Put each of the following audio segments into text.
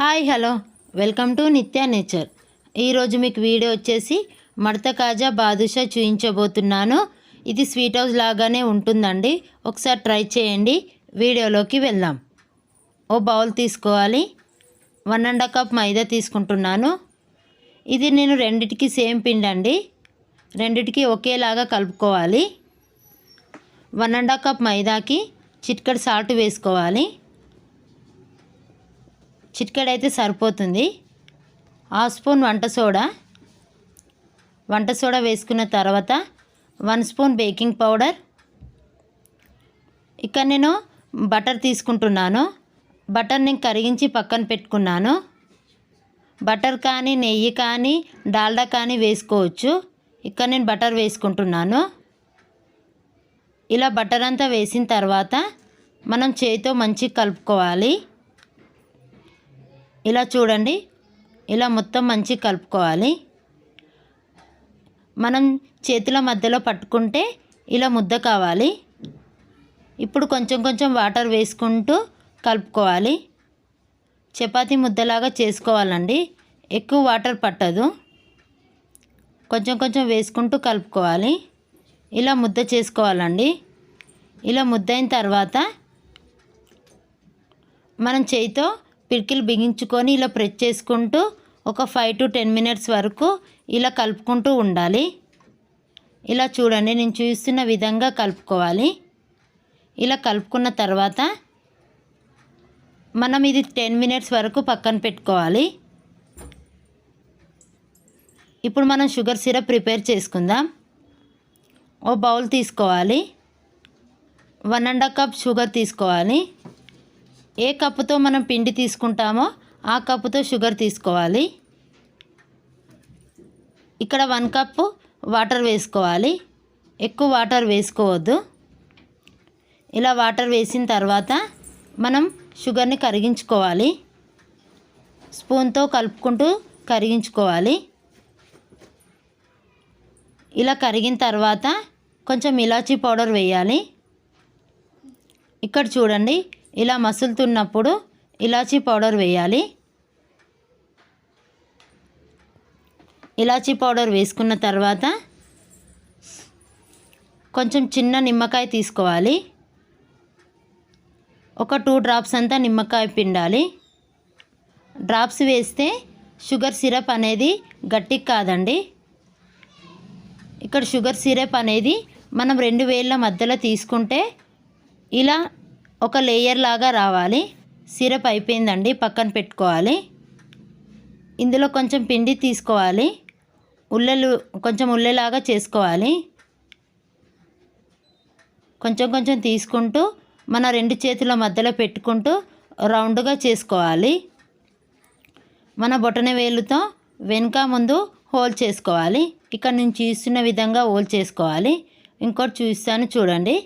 Hi hello. Welcome to Nitya nature. ఈరోజు మీకు video వచ్చేసి మడత కాజా బాదుషా చూపించబోతున్నాను ఇది స్వీట్ హౌస్ లాగానే ఉంటుందండి. ఒకసారి ట్రై చేయండి. వీడియోలోకి వెళ్దాం. ఓ బౌల్ తీసుకోవాలి. వన్ అండ్ కప్ మైదా తీసుకుంటున్నాను. ఇది నేను రెండిటికి సేమ్ పిండి అండి. రెండిటికి ఒకేలాగా కలుపుకోవాలి. వన్ అండ్ కప్ మైదాకి చిటికెడు సాల్ట్ వేసుకోవాలి. చిటికెడైతే సరిపోతుంది. హాఫ్ స్పూన్ వంట సోడా. వంట సోడా వేసుకున్న తర్వాత వన్ స్పూన్ బేకింగ్ పౌడర్. ఇక్కడ నేను బటర్ తీసుకుంటున్నాను. బటర్ నేను కరిగించి పక్కన పెట్టుకున్నాను. బటర్ కానీ నెయ్యి కానీ డాల్డా కానీ వేసుకోవచ్చు. ఇక్కడ నేను బటర్ వేసుకుంటున్నాను. ఇలా బటర్ అంతా వేసిన తర్వాత మనం చేతితో మంచిగా కలుపుకోవాలి. ఇలా చూడండి. ఇలా మొత్తం మంచిగా కలుపుకోవాలి. మనం చేతుల మధ్యలో పట్టుకుంటే ఇలా ముద్ద కావాలి. ఇప్పుడు కొంచెం కొంచెం వాటర్ వేసుకుంటూ కలుపుకోవాలి. చపాతి ముద్దలాగా చేసుకోవాలండి. ఎక్కువ వాటర్ పట్టదు. కొంచెం కొంచెం వేసుకుంటూ కలుపుకోవాలి. ఇలా ముద్ద చేసుకోవాలండి. ఇలా ముద్ద అయిన తర్వాత మనం చేయితో పిడికిలు బిగించుకొని ఇలా ప్రెస్ చేసుకుంటూ ఒక ఫైవ్ టు టెన్ మినిట్స్ వరకు ఇలా కలుపుకుంటూ ఉండాలి. ఇలా చూడండి నేను చూస్తున్న విధంగా కలుపుకోవాలి. ఇలా కలుపుకున్న తర్వాత మనం ఇది టెన్ మినిట్స్ వరకు పక్కన పెట్టుకోవాలి. ఇప్పుడు మనం షుగర్ సిరప్ ప్రిపేర్ చేసుకుందాం. ఓ బౌల్ తీసుకోవాలి. వన్ అండ్ కప్ షుగర్ తీసుకోవాలి. ఏ కప్పుతో మనం పిండి తీసుకుంటామో ఆ కప్పుతో షుగర్ తీసుకోవాలి. ఇక్కడ వన్ కప్పు వాటర్ వేసుకోవాలి. ఎక్కువ వాటర్ వేసుకోవద్దు. ఇలా వాటర్ వేసిన తర్వాత మనం షుగర్ని కరిగించుకోవాలి. స్పూన్తో కలుపుకుంటూ కరిగించుకోవాలి. ఇలా కరిగిన తర్వాత కొంచెం ఇలాచీ పౌడర్ వేయాలి. ఇక్కడ చూడండి ఇలా మసులుతున్నప్పుడు ఇలాచీ పౌడర్ వేయాలి. ఇలాచీ పౌడర్ వేసుకున్న తర్వాత కొంచెం చిన్న నిమ్మకాయ తీసుకోవాలి. ఒక టూ డ్రాప్స్ అంతా నిమ్మకాయ పిండాలి. డ్రాప్స్ వేస్తే షుగర్ సిరప్ అనేది గట్టికి కాదండి. ఇక్కడ షుగర్ సిరప్ అనేది మనం రెండు వేళ్ళ మధ్యలో తీసుకుంటే ఇలా ఒక లేయర్ లాగా రావాలి. సిరప్ అయిపోయిందండి పక్కన పెట్టుకోవాలి. ఇందులో కొంచెం పిండి తీసుకోవాలి. ఉల్లెలు కొంచెం ఉల్లెలాగా చేసుకోవాలి. కొంచెం కొంచెం తీసుకుంటూ మన రెండు చేతుల మధ్యలో పెట్టుకుంటూ రౌండ్గా చేసుకోవాలి. మన బొటన వేలుతో వెనుక ముందు హోల్ చేసుకోవాలి. ఇక్కడ నేను చూస్తున్న విధంగా హోల్ చేసుకోవాలి. ఇంకోటి చూస్తాను చూడండి.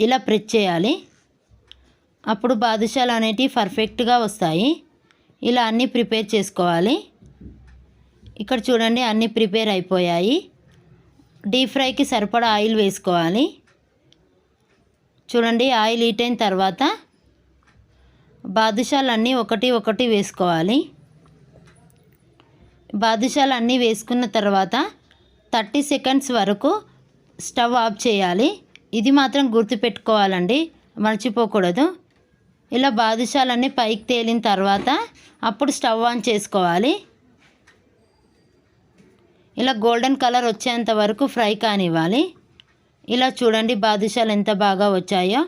ఇలా ప్రెస్ చేయాలి. అప్పుడు బాదుషాలు అనేటివి పర్ఫెక్ట్గా వస్తాయి. ఇలా అన్నీ ప్రిపేర్ చేసుకోవాలి. ఇక్కడ చూడండి అన్నీ ప్రిపేర్ అయిపోయాయి. డీప్ ఫ్రైకి సరిపడా ఆయిల్ వేసుకోవాలి. చూడండి ఆయిల్ హీట్ అయిన తర్వాత బాదుషాలు అన్నీ ఒకటి ఒకటి వేసుకోవాలి. బాదుషాలు అన్నీ వేసుకున్న తర్వాత థర్టీ సెకండ్స్ వరకు స్టవ్ ఆఫ్ చేయాలి. ఇది మాత్రం గుర్తుపెట్టుకోవాలండి మర్చిపోకూడదు. ఇలా బాదుషాలన్నీ పైకి తేలిన తర్వాత అప్పుడు స్టవ్ ఆన్ చేసుకోవాలి. ఇలా గోల్డెన్ కలర్ వచ్చేంత వరకు ఫ్రై కానివ్వాలి. ఇలా చూడండి బాదుషాలు ఎంత బాగా వచ్చాయో.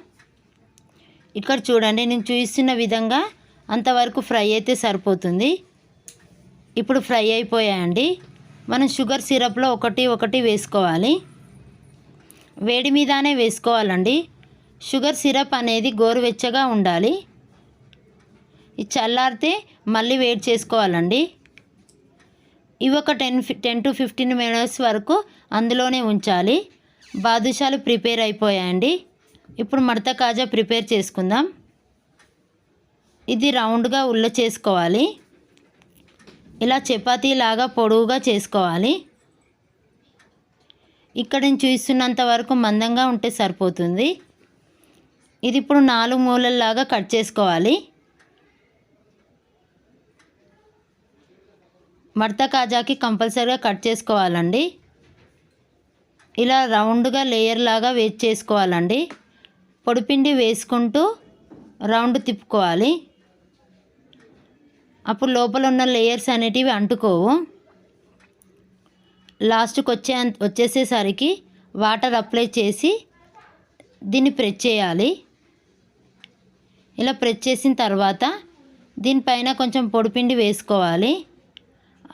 ఇక్కడ చూడండి నేను చూపిస్తున్న విధంగా అంతవరకు ఫ్రై అయితే సరిపోతుంది. ఇప్పుడు ఫ్రై అయిపోయాయండి. మనం షుగర్ సిరప్లో ఒకటి ఒకటి వేసుకోవాలి. వేడి మీదనే వేసుకోవాలండి. షుగర్ సిరప్ అనేది గోరువెచ్చగా ఉండాలి. ఇది చల్లారితే మళ్ళీ వేడి చేసుకోవాలండి. ఇవి ఒక ten ten to fifteen minutes వరకు అందులోనే ఉంచాలి. బాదుషాలు ప్రిపేర్ అయిపోయాయండి. ఇప్పుడు మడత కాజా ప్రిపేర్ చేసుకుందాం. ఇది రౌండ్గా ఉల్ల చేసుకోవాలి. ఇలా చపాతీలాగా పొడవుగా చేసుకోవాలి. ఇక్కడ నుంచి చూస్తున్నంత వరకు మందంగా ఉంటే సరిపోతుంది. ఇది ఇప్పుడు నాలుగు మూలల్లాగా కట్ చేసుకోవాలి. మడత కాజాకి కంపల్సరీగా కట్ చేసుకోవాలండి. ఇలా రౌండ్గా లేయర్ లాగా చేసుకోవాలండి. పొడిపిండి వేసుకుంటూ రౌండ్ తిప్పుకోవాలి. అప్పుడు లోపల ఉన్న లేయర్స్ అనేటివి అంటుకోవు. లాస్ట్కి వచ్చే వచ్చేసేసరికి వాటర్ అప్లై చేసి దీన్ని ప్రెస్ చేయాలి. ఇలా ప్రెస్ చేసిన తర్వాత దీనిపైన కొంచెం పొడిపిండి వేసుకోవాలి.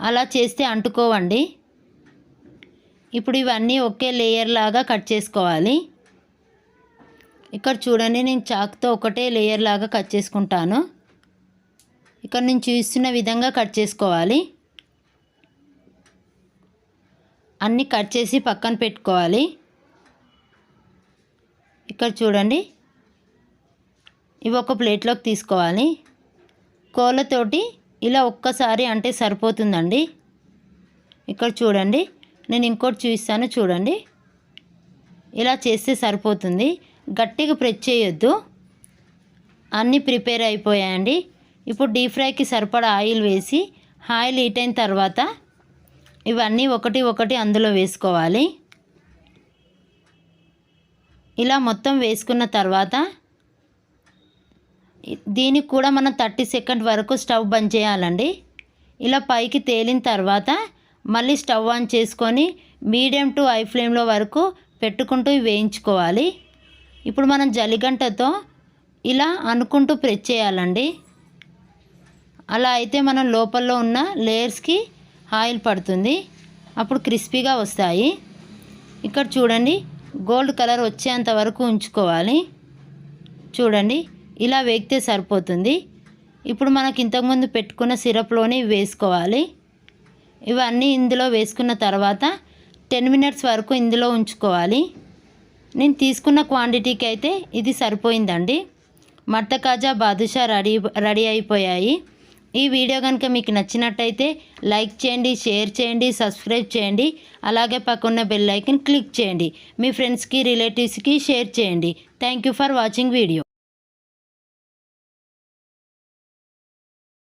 అలా చేస్తే అంటుకోవండి. ఇప్పుడు ఇవన్నీ ఒకే లేయర్ లాగా కట్ చేసుకోవాలి. ఇక్కడ చూడండి నేను చాక్తో ఒకటే లేయర్ లాగా కట్ చేసుకుంటాను. ఇక్కడ నేను చూస్తున్న విధంగా కట్ చేసుకోవాలి. అన్నీ కట్ చేసి పక్కన పెట్టుకోవాలి. ఇక్కడ చూడండి. ఇవి ఒక ప్లేట్లోకి తీసుకోవాలి. కోళ్ళతోటి ఇలా ఒక్కసారి అంటే సరిపోతుందండి. ఇక్కడ చూడండి. నేను ఇంకోటి చూపిస్తాను చూడండి. ఇలా చేస్తే సరిపోతుంది. గట్టిగా ప్రెస్ చేయొద్దు. అన్నీ ప్రిపేర్ అయిపోయాయండి. ఇప్పుడు డీప్ ఫ్రైకి సరిపడా ఆయిల్ వేసి ఆయిల్ హీట్ అయిన తర్వాత ఇవన్నీ ఒకటి ఒకటి అందులో వేసుకోవాలి. ఇలా మొత్తం వేసుకున్న తర్వాత దీనికి కూడా మనం థర్టీ సెకండ్ వరకు స్టవ్ బంద్ చేయాలండి. ఇలా పైకి తేలిన తర్వాత మళ్ళీ స్టవ్ ఆన్ చేసుకొని మీడియం టు హై ఫ్లేమ్లో వరకు పెట్టుకుంటూ వేయించుకోవాలి. ఇప్పుడు మనం జలిగంటతో ఇలా అనుకుంటూ ప్రెస్ చేయాలండి. అలా అయితే మనం లోపల ఉన్న లేయర్స్కి ఆయిల్ పడుతుంది. అప్పుడు క్రిస్పీగా వస్తాయి. ఇక్కడ చూడండి గోల్డ్ కలర్ వచ్చేంత వరకు ఉంచుకోవాలి. చూడండి ఇలా వేగితే సరిపోతుంది. ఇప్పుడు మనకి ఇంతకుముందు పెట్టుకున్న సిరప్లోనే వేసుకోవాలి. ఇవన్నీ ఇందులో వేసుకున్న తర్వాత టెన్ మినిట్స్ వరకు ఇందులో ఉంచుకోవాలి. నేను తీసుకున్న క్వాంటిటీకి అయితే ఇది సరిపోయిందండి. మట్ట కాజా బాదుషా రెడీ రెడీ అయిపోయాయి. ఈ వీడియో కనుక మీకు నచ్చినట్టయితే లైక్ చేయండి షేర్ చేయండి సబ్స్క్రైబ్ చేయండి. అలాగే పక్కన్న బెల్ ఐకన్ క్లిక్ చేయండి. మీ ఫ్రెండ్స్కి రిలేటివ్స్కి షేర్ చేయండి. Thank you for watching video.